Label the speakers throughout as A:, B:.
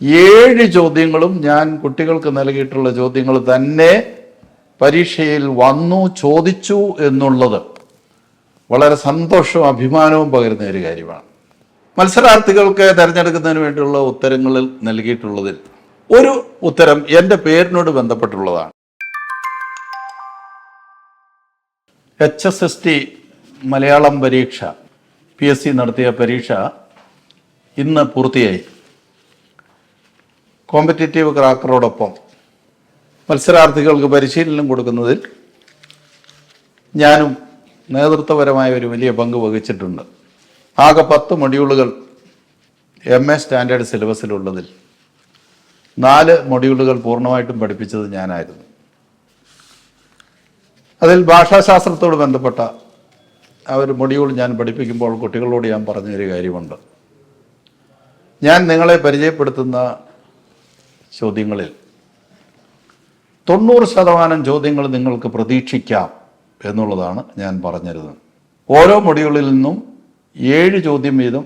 A: ഏഴ് ചോദ്യങ്ങളും ഞാൻ കുട്ടികൾക്ക് നൽകിയിട്ടുള്ള ചോദ്യങ്ങൾ തന്നെ പരീക്ഷയിൽ വന്നു ചോദിച്ചു എന്നുള്ളത് വളരെ സന്തോഷവും അഭിമാനവും പകരുന്ന ഒരു കാര്യമാണ്. മത്സരാർത്ഥികൾക്ക് തിരഞ്ഞെടുക്കുന്നതിന് വേണ്ടിയുള്ള ഉത്തരങ്ങളിൽ നൽകിയിട്ടുള്ളതിൽ ഒരു ഉത്തരം എന്റെ പേരിനോട് ബന്ധപ്പെട്ടുള്ളതാണ്. H S S T Malayalam പരീക്ഷ പി എസ് സി നടത്തിയ പരീക്ഷ ഇന്ന് പൂർത്തിയായി. കോമ്പറ്റേറ്റീവ് ക്രാക്കറോടൊപ്പം മത്സരാർത്ഥികൾക്ക് പരിശീലനം കൊടുക്കുന്നതിൽ ഞാനും നേതൃത്വപരമായ ഒരു വലിയ പങ്ക് വഹിച്ചിട്ടുണ്ട്. ആകെ പത്ത് മൊഡ്യൂളുകൾ എം എ സ്റ്റാൻഡേർഡ് സിലബസിലുള്ളതിൽ നാല് മൊഡ്യൂളുകൾ പൂർണമായിട്ടും പഠിപ്പിച്ചത് ഞാനായിരുന്നു. അതിൽ ഭാഷാശാസ്ത്രത്തോട് ബന്ധപ്പെട്ട ആ ഒരു മൊഡ്യൂൾ ഞാൻ പഠിപ്പിക്കുമ്പോൾ കുട്ടികളോട് ഞാൻ പറഞ്ഞൊരു കാര്യമുണ്ട്. ഞാൻ നിങ്ങളെ പരിചയപ്പെടുത്തുന്ന ചോദ്യങ്ങളിൽ. തൊണ്ണൂറ് ശതമാനം ചോദ്യങ്ങൾ നിങ്ങൾക്ക് പ്രതീക്ഷിക്കാം എന്നുള്ളതാണ് ഞാൻ പറഞ്ഞിരുന്നത്. ഓരോ മൊഡ്യൂളിൽ നിന്നും ഏഴ് ചോദ്യം വീതം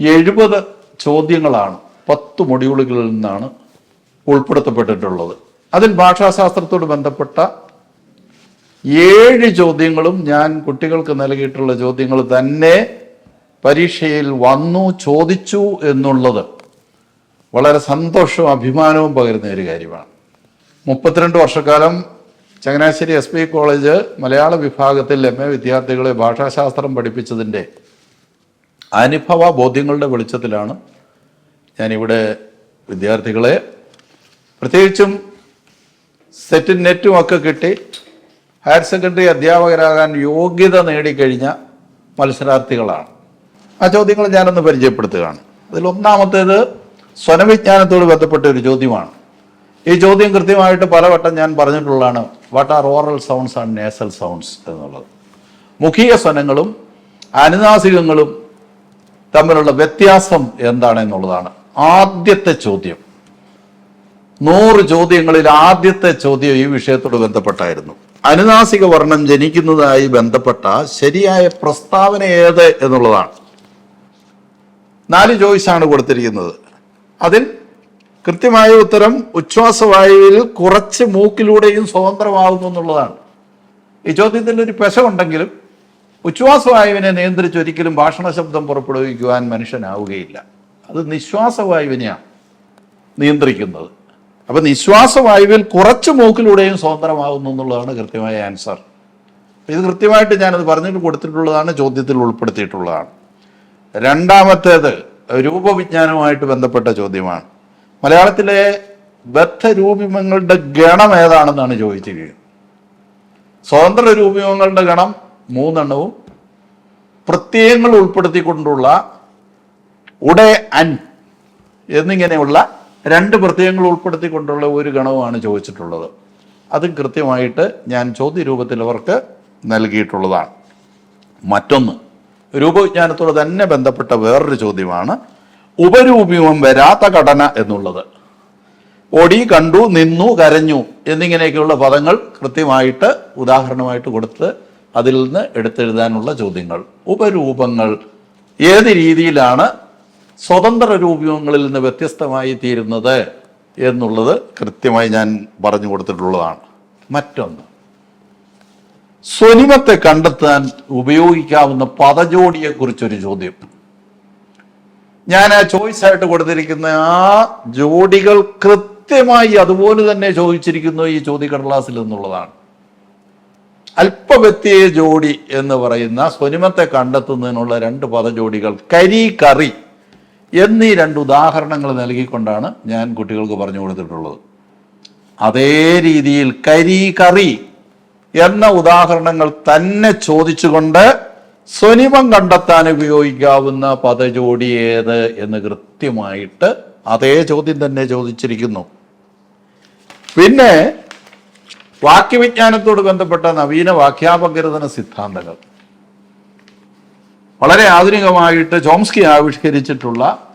A: എഴുപത് ചോദ്യങ്ങളാണ് പത്ത് മൊഡ്യൂളുകളിൽ നിന്നാണ് ഉൾപ്പെടുത്തപ്പെട്ടിട്ടുള്ളത്. അതിൽ ഭാഷാശാസ്ത്രത്തോട് ബന്ധപ്പെട്ട ഏഴ് ചോദ്യങ്ങളും ഞാൻ കുട്ടികൾക്ക് നൽകിയിട്ടുള്ള ചോദ്യങ്ങൾ തന്നെ പരീക്ഷയിൽ വന്നു ചോദിച്ചു എന്നുള്ളത് വളരെ സന്തോഷവും അഭിമാനവും പകരുന്ന ഒരു കാര്യമാണ്. മുപ്പത്തിരണ്ട് വർഷക്കാലം ചങ്ങനാശ്ശേരി എസ് പി കോളേജ് മലയാള വിഭാഗത്തിൽ എം എ വിദ്യാർത്ഥികളെ ഭാഷാശാസ്ത്രം പഠിപ്പിച്ചതിന്റെ അനുഭവ ബോധ്യങ്ങളുടെ വെളിച്ചത്തിലാണ് ഞാനിവിടെ വിദ്യാർത്ഥികളെ പ്രത്യേകിച്ചും സെറ്റും നെറ്റും ഒക്കെ കിട്ടി. ഹയർ സെക്കൻഡറി അധ്യാപകരാകാൻ യോഗ്യത നേടിക്കഴിഞ്ഞ മത്സരാർത്ഥികളാണ്. ആ ചോദ്യങ്ങൾ ഞാനൊന്ന് പരിചയപ്പെടുത്തുകയാണ്. അതിൽ ഒന്നാമത്തേത് സ്വനവിജ്ഞാനത്തോട് ബന്ധപ്പെട്ട ഒരു ചോദ്യമാണ്. ഈ ചോദ്യം കൃത്യമായിട്ട് പലവട്ടം ഞാൻ പറഞ്ഞിട്ടുള്ളതാണ്. What are oral sounds and nasal sounds എന്നുള്ളത്. മുഖീയ സ്വനങ്ങളും അനുനാസികങ്ങളും തമ്മിലുള്ള വ്യത്യാസം എന്താണ് എന്നുള്ളതാണ് ആദ്യത്തെ ചോദ്യം. നൂറ് ചോദ്യങ്ങളിൽ ആദ്യത്തെ ചോദ്യം ഈ വിഷയത്തോട് ബന്ധപ്പെട്ടായിരുന്നു. അനുനാസിക വർണം ജനിക്കുന്നതായി ബന്ധപ്പെട്ട ശരിയായ പ്രസ്താവന ഏത് എന്നുള്ളതാണ്. നാല് ചോയ്സാണ് കൊടുത്തിരിക്കുന്നത്. അതിൽ കൃത്യമായ ഉത്തരം ഉച്ഛ്വാസവായുവിൽ കുറച്ച് മൂക്കിലൂടെയും സ്വതന്ത്രമാവുന്നു എന്നുള്ളതാണ്. ഈ ചോദ്യത്തിൽ ഒരു പെശമുണ്ടെങ്കിലും ഉച്ഛ്വാസവായുവിനെ നിയന്ത്രിച്ച് ഒരിക്കലും ഭാഷണ ശബ്ദം പുറപ്പെടുവിക്കുവാൻ മനുഷ്യനാവുകയില്ല. അത് നിശ്വാസവായുവിനെയാണ് നിയന്ത്രിക്കുന്നത്. അപ്പൊ നിശ്വാസവായുവിൽ കുറച്ച് മൂക്കിലൂടെയും സ്വതന്ത്രമാകുന്നു എന്നുള്ളതാണ് കൃത്യമായ ആൻസർ. ഇത് കൃത്യമായിട്ട് ഞാനത് പറഞ്ഞിട്ട് കൊടുത്തിട്ടുള്ളതാണ് ചോദ്യത്തിൽ ഉൾപ്പെടുത്തിയിട്ടുള്ളതാണ്. രണ്ടാമത്തേത് രൂപവിജ്ഞാനവുമായിട്ട് ബന്ധപ്പെട്ട ചോദ്യമാണ്. മലയാളത്തിലെ ബദ്ധരൂപിമങ്ങളുടെ ഗണം ഏതാണെന്നാണ് ചോദിച്ചിരിക്കുന്നത്. സ്വതന്ത്ര രൂപിമങ്ങളുടെ ഗണം മൂന്നെണ്ണവും പ്രത്യയങ്ങൾ ഉൾപ്പെടുത്തിക്കൊണ്ടുള്ള ഉടെ അൻ എന്നിങ്ങനെയുള്ള രണ്ട് പ്രത്യയങ്ങൾ ഉൾപ്പെടുത്തിക്കൊണ്ടുള്ള ഒരു ഗണവുമാണ് ചോദിച്ചിട്ടുള്ളത്. അതും കൃത്യമായിട്ട് ഞാൻ ചോദ്യരൂപത്തിൽ അവർക്ക് നൽകിയിട്ടുള്ളതാണ്. മറ്റൊന്ന് രൂപവിജ്ഞാനത്തോട് തന്നെ ബന്ധപ്പെട്ട വേറൊരു ചോദ്യമാണ് ഉപരൂപിമം വരാത്ത ഘടന എന്നുള്ളത്. ഓടി കണ്ടു നിന്നു കരഞ്ഞു എന്നിങ്ങനെയൊക്കെയുള്ള പദങ്ങൾ കൃത്യമായിട്ട് ഉദാഹരണമായിട്ട് കൊടുത്ത് അതിൽ നിന്ന് എടുത്തെഴുതാനുള്ള ചോദ്യങ്ങൾ. ഉപരൂപങ്ങൾ ഏത് രീതിയിലാണ് സ്വതന്ത്ര രൂപങ്ങളിൽ നിന്ന് വ്യത്യസ്തമായി തീരുന്നത് എന്നുള്ളത് കൃത്യമായി ഞാൻ പറഞ്ഞു കൊടുത്തിട്ടുള്ളതാണ്. മറ്റൊന്ന്. സ്വനിമത്തെ കണ്ടെത്താൻ ഉപയോഗിക്കാവുന്ന പദജോടിയെ കുറിച്ചൊരു ചോദ്യം. ഞാൻ ആ ചോയ്സ് ആയിട്ട് കൊടുത്തിരിക്കുന്ന ആ ജോഡികൾ കൃത്യമായി അതുപോലെ തന്നെ ചോദിച്ചിരിക്കുന്നു ഈ ചോദ്യക്കടലാസിൽ എന്നുള്ളതാണ് അല്പവ്യക്തിയ ജോഡി എന്ന് പറയുന്ന സ്വനിമത്തെ കണ്ടെത്തുന്നതിനുള്ള രണ്ട് പദജോഡികൾ കരി കറി എന്നീ രണ്ട് ഉദാഹരണങ്ങൾ നൽകിക്കൊണ്ടാണ് ഞാൻ കുട്ടികൾക്ക് പറഞ്ഞു കൊടുത്തിട്ടുള്ളത്. അതേ രീതിയിൽ കരി കറി എന്ന ഉദാഹരണങ്ങൾ തന്നെ ചോദിച്ചുകൊണ്ട് സ്വനിമം കണ്ടെത്താൻ ഉപയോഗിക്കാവുന്ന പദജോഡി ഏത് എന്ന് കൃത്യമായിട്ട് അതേ ചോദ്യം തന്നെ ചോദിച്ചിരിക്കുന്നു. പിന്നെ വാക്യവിജ്ഞാനത്തോട് ബന്ധപ്പെട്ട നവീന വാക്യാപഗ്രഥന സിദ്ധാന്തങ്ങൾ. വളരെ ആധുനികമായിട്ട് Chomsky ആവിഷ്കരിച്ചിട്ടുള്ള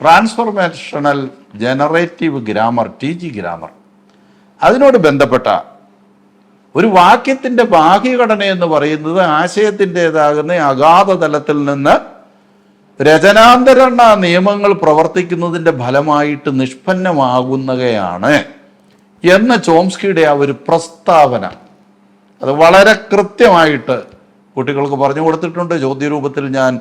A: transformational generative grammar T G grammar. അതിനോട് ബന്ധപ്പെട്ട ഒരു വാക്യത്തിന്റെ ബാഹ്യഘടന എന്ന് പറയുന്നത് ആശയത്തിന്റെതാകുന്ന അഗാധ തലത്തിൽ നിന്ന് രചനാന്തരണ നിയമങ്ങൾ പ്രവർത്തിക്കുന്നതിന്റെ ഫലമായിട്ട് നിഷ്പന്നമാകുന്നവയാണ് എന്ന ചോംസ്കിയുടെ ആ ഒരു പ്രസ്താവന. അത് വളരെ കൃത്യമായിട്ട് കുട്ടികൾക്ക് പറഞ്ഞു കൊടുത്തിട്ടുണ്ട്. ചോദ്യരൂപത്തിൽ ഞാൻ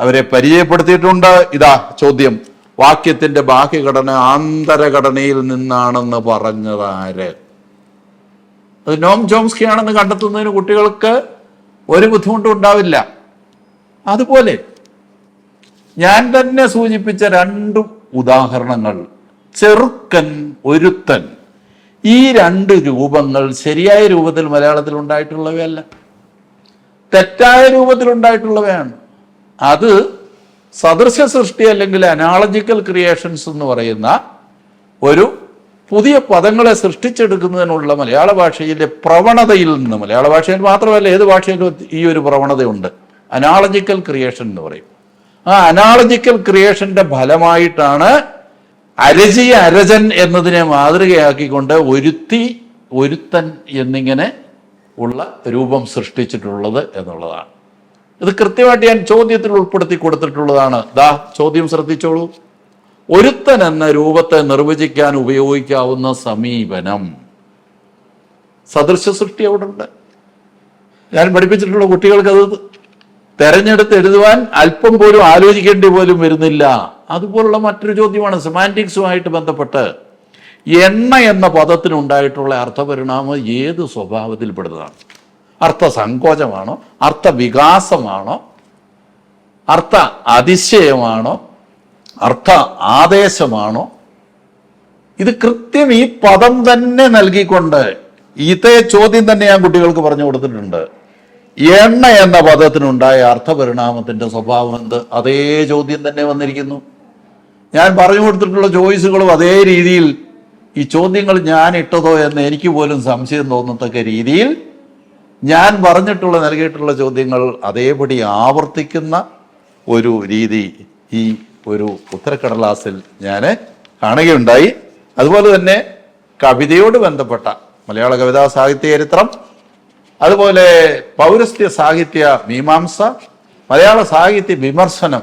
A: അവരെ പരിചയപ്പെടുത്തിയിട്ടുണ്ട്. ഇതാ ചോദ്യം. വാക്യത്തിന്റെ ബാഹ്യഘടന ആന്തരഘടനയിൽ നിന്നാണെന്ന് പറഞ്ഞതാര്? അത് നോം ചോംസ്കി ആണെന്ന് കണ്ടെത്തുന്നതിന് കുട്ടികൾക്ക് ഒരു ബുദ്ധിമുട്ടും ഉണ്ടാവില്ല. അതുപോലെ ഞാൻ തന്നെ സൂചിപ്പിച്ച രണ്ട് ഉദാഹരണങ്ങൾ. ചെറുക്കൻ ഒരുത്തൻ. ഈ രണ്ട് രൂപങ്ങൾ ശരിയായ രൂപത്തിൽ മലയാളത്തിൽ ഉണ്ടായിട്ടുള്ളവയല്ല. തെറ്റായ രൂപത്തിൽ ഉണ്ടായിട്ടുള്ളവയാണ്. അത് സദൃശ സൃഷ്ടി അല്ലെങ്കിൽ അനാളജിക്കൽ ക്രിയേഷൻസ് എന്ന് പറയുന്ന ഒരു പുതിയ പദങ്ങളെ സൃഷ്ടിച്ചെടുക്കുന്നതിനുള്ള മലയാള ഭാഷയിലെ പ്രവണതയിൽ നിന്ന് മലയാള ഭാഷയിൽ മാത്രമല്ല ഏത് ഭാഷയിലും ഈ ഒരു പ്രവണതയുണ്ട്. അനാളജിക്കൽ ക്രിയേഷൻ എന്ന് പറയും. ആ അനാളജിക്കൽ ക്രിയേഷന്റെ ഫലമായിട്ടാണ് അരജി അരജൻ എന്നതിനെ മാതൃകയാക്കിക്കൊണ്ട് ഒരുത്തി ഒരുത്തൻ എന്നിങ്ങനെ ഉള്ള രൂപം സൃഷ്ടിച്ചിട്ടുള്ളത് എന്നുള്ളതാണ്. ഇത് കൃത്യമായിട്ട് ഞാൻ ചോദ്യത്തിൽ ഉൾപ്പെടുത്തി കൊടുത്തിട്ടുള്ളതാണ്. ദാ ചോദ്യം ശ്രദ്ധിച്ചോളൂ. ഒരുത്തൻ എന്ന രൂപത്തെ നിർവചിക്കാൻ ഉപയോഗിക്കാവുന്ന സമീപനം. സദൃശ സൃഷ്ടി അവിടെ ഉണ്ട് ഞാൻ പഠിപ്പിച്ചിട്ടുള്ള കുട്ടികൾക്ക് അത് തെരഞ്ഞെടുത്ത് എഴുതുവാൻ അല്പം പോലും ആലോചിക്കേണ്ടി പോലും വരുന്നില്ല. അതുപോലുള്ള മറ്റൊരു ചോദ്യമാണ് സെമാന്റിക്സുമായിട്ട് ബന്ധപ്പെട്ട് എണ്ണ എന്ന പദത്തിനുണ്ടായിട്ടുള്ള അർത്ഥപരിണാമം ഏത് സ്വഭാവത്തിൽപ്പെടുന്നതാണ് അർത്ഥസങ്കോചമാണോ? അർത്ഥവികാസമാണോ? അർത്ഥ അതിശയമാണോ? അർത്ഥ ആദേശമാണോ? ഇത് കൃത്യം ഈ പദം തന്നെ നൽകിക്കൊണ്ട് ഇതേ ചോദ്യം തന്നെ ഞാൻ കുട്ടികൾക്ക് പറഞ്ഞു കൊടുത്തിട്ടുണ്ട്. എണ്ണ എന്ന പദത്തിനുണ്ടായ അർത്ഥപരിണാമത്തിന്റെ സ്വഭാവം എന്ത്? അതേ ചോദ്യം തന്നെ വന്നിരിക്കുന്നു. ഞാൻ പറഞ്ഞു കൊടുത്തിട്ടുള്ള ചോയ്സുകളും അതേ രീതിയിൽ ഈ ചോദ്യങ്ങൾ ഞാൻ ഇട്ടതോ എന്ന് എനിക്ക് പോലും സംശയം തോന്നത്തക്ക രീതിയിൽ ഞാൻ പറഞ്ഞിട്ടുള്ള നൽകിയിട്ടുള്ള ചോദ്യങ്ങൾ അതേപടി ആവർത്തിക്കുന്ന ഒരു രീതി ഈ ഒരു ഉത്തരക്കടലാസിൽ ഞാൻ കാണുകയുണ്ടായി. അതുപോലെ തന്നെ കവിതയോട് ബന്ധപ്പെട്ട മലയാള കവിതാ സാഹിത്യ ചരിത്രം അതുപോലെ പൗരസ്ത്യ സാഹിത്യ മീമാംസ മലയാള സാഹിത്യ വിമർശനം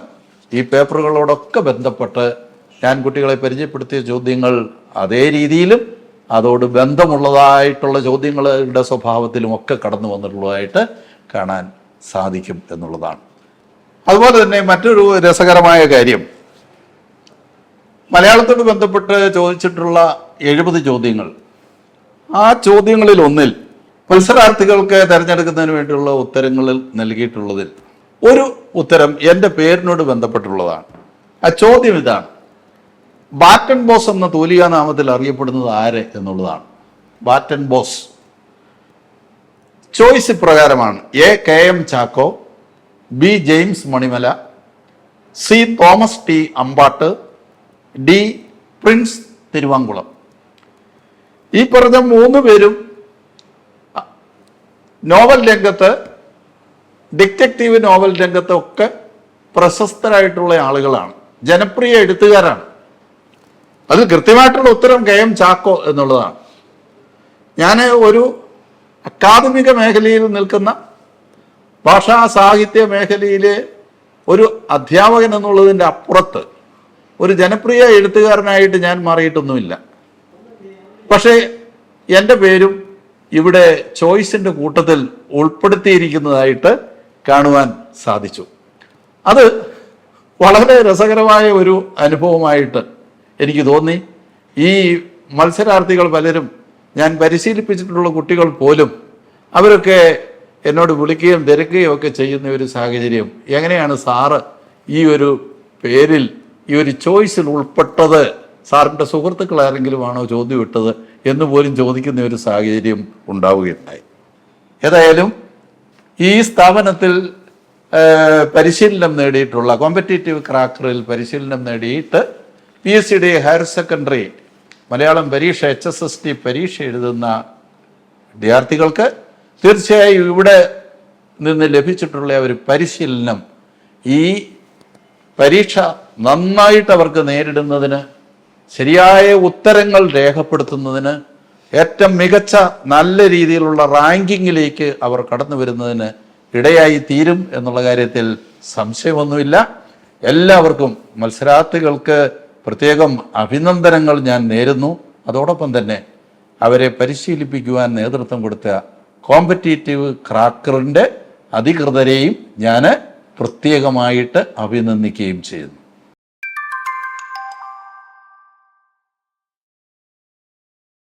A: ഈ പേപ്പറുകളോടൊക്കെ ബന്ധപ്പെട്ട് ഞാൻ കുട്ടികളെ പരിചയപ്പെടുത്തിയ ചോദ്യങ്ങൾ അതേ രീതിയിലും അതോട് ബന്ധമുള്ളതായിട്ടുള്ള ചോദ്യങ്ങളുടെ സ്വഭാവത്തിലും ഒക്കെ കടന്നു വന്നിട്ടുള്ളതായിട്ട് കാണാൻ സാധിക്കും എന്നുള്ളതാണ്. അതുപോലെ തന്നെ മറ്റൊരു രസകരമായ കാര്യം. മലയാളത്തോട് ബന്ധപ്പെട്ട് ചോദിച്ചിട്ടുള്ള എഴുപത് ചോദ്യങ്ങൾ. ആ ചോദ്യങ്ങളിൽ ഒന്നിൽ മത്സരാർത്ഥികൾക്ക് തിരഞ്ഞെടുക്കുന്നതിന് വേണ്ടിയുള്ള ഉത്തരങ്ങളിൽ നൽകിയിട്ടുള്ളതിൽ ഒരു ഉത്തരം എന്റെ പേരിനോട് ബന്ധപ്പെട്ടുള്ളതാണ്. ആ ചോദ്യം ഇതാണ്. ബാറ്റൻ ബോസ് എന്ന തൂലിക നാമത്തിൽ അറിയപ്പെടുന്നത് ആര് എന്നുള്ളതാണ്. ബാറ്റൻ ബോസ്. ചോയ്സ് ഇപ്രകാരമാണ് A K M Chacko B James Manimala C Thomas T Ambatt D Prince Thiruvankulam ഈ പറഞ്ഞ മൂന്ന് പേരും നോവൽ രംഗത്ത് ഡിറ്റക്റ്റീവ് നോവൽ രംഗത്തൊക്കെ പ്രശസ്തരായിട്ടുള്ള ആളുകളാണ്. ജനപ്രിയ എഴുത്തുകാരാണ്. അതിൽ കൃത്യമായിട്ടുള്ള ഉത്തരം കെ എം ചാക്കോ എന്നുള്ളതാണ്. ഞാൻ ഒരു അക്കാദമിക മേഖലയിൽ നിൽക്കുന്ന ഭാഷാ സാഹിത്യ മേഖലയിലെ ഒരു അധ്യാപകൻ എന്നുള്ളതിന്റെ അപ്പുറത്ത് ഒരു ജനപ്രിയ എഴുത്തുകാരനായിട്ട് ഞാൻ മാറിയിട്ടൊന്നുമില്ല. പക്ഷേ എന്റെ പേരും ഇവിടെ ചോയ്സിന്റെ കൂട്ടത്തിൽ ഉൾപ്പെടുത്തിയിരിക്കുന്നതായിട്ട് കാണുവാൻ സാധിച്ചു. അത് വളരെ രസകരമായ ഒരു അനുഭവമായിട്ട് എനിക്ക് തോന്നി. ഈ മത്സരാർത്ഥികൾ പലരും ഞാൻ പരിശീലിപ്പിച്ചിട്ടുള്ള കുട്ടികൾ പോലും അവരൊക്കെ എന്നോട് വിളിക്കുകയും തിരക്കുകയും ഒക്കെ ചെയ്യുന്ന ഒരു സാഹചര്യം. എങ്ങനെയാണ് സാറ് ഈ ഒരു പേരിൽ ഈ ഒരു ചോയ്സിൽ ഉൾപ്പെട്ടത്? സാറിന്റെ സുഹൃത്തുക്കൾ ആരെങ്കിലും ആണോ ചോദ്യം ഇട്ടത് എന്ന് പോലും ചോദിക്കുന്ന ഒരു സാഹചര്യം ഉണ്ടാവുകയുണ്ടായി. ഏതായാലും ഈ സ്ഥാപനത്തിൽ പരിശീലനം നേടിയിട്ടുള്ള കോമ്പറ്റേറ്റീവ് ക്രാക്കറിൽ പരിശീലനം നേടിയിട്ട് പി എസ് സിയുടെ ഹയർ സെക്കൻഡറി മലയാളം പരീക്ഷ എച്ച് എസ് എസ് ടി പരീക്ഷ എഴുതുന്ന വിദ്യാർത്ഥികൾക്ക് തീർച്ചയായും ഇവിടെ നിന്ന് ലഭിച്ചിട്ടുള്ള ഒരു പരിശീലനം ഈ പരീക്ഷ നന്നായിട്ട് അവർക്ക് നേരിടുന്നതിന് ശരിയായ ഉത്തരങ്ങൾ രേഖപ്പെടുത്തുന്നതിന് ഏറ്റവും മികച്ച നല്ല രീതിയിലുള്ള റാങ്കിങ്ങിലേക്ക് അവർ കടന്നു വരുന്നതിന് ഇടയായി തീരും എന്നുള്ള കാര്യത്തിൽ സംശയമൊന്നുമില്ല. എല്ലാവർക്കും മത്സരാർത്ഥികൾക്ക് പ്രത്യേകം അഭിനന്ദനങ്ങൾ ഞാൻ നേരുന്നു. അതോടൊപ്പം തന്നെ അവരെ പരിശീലിപ്പിക്കുവാൻ നേതൃത്വം കൊടുത്ത കോമ്പറ്റീറ്റീവ് ക്രാക്കറിന്റെ അധികൃതരെയും ഞാൻ പ്രത്യേകമായിട്ട് അഭിനന്ദിക്കുകയും ചെയ്യുന്നു.